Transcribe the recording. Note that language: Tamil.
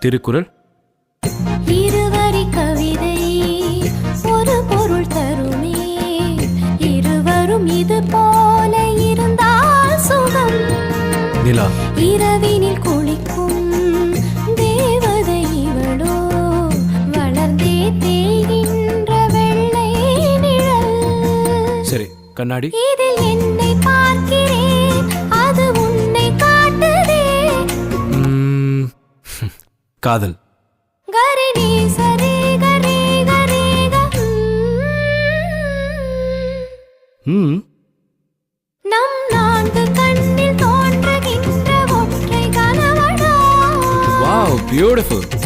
திருக்குறள். இருவரி கவிதை ஒரு பொருள் தருமே. இருவரும் இது போல இருந்தால் சுகம். நிலா. இரவினில் குளிக்கும் தேவதை இவளோ. வளர்ந்தே தேய்கின்ற வெள்ளை நிழல். சரி கண்ணாடி. இதில் என்னை பார்க்கிறேன். காதல். ம். நம் நான்கு கண்ணில் தோன்றுகின்ற ஒற்றை கனவடா வாவ் பியூட்டிஃபுல்.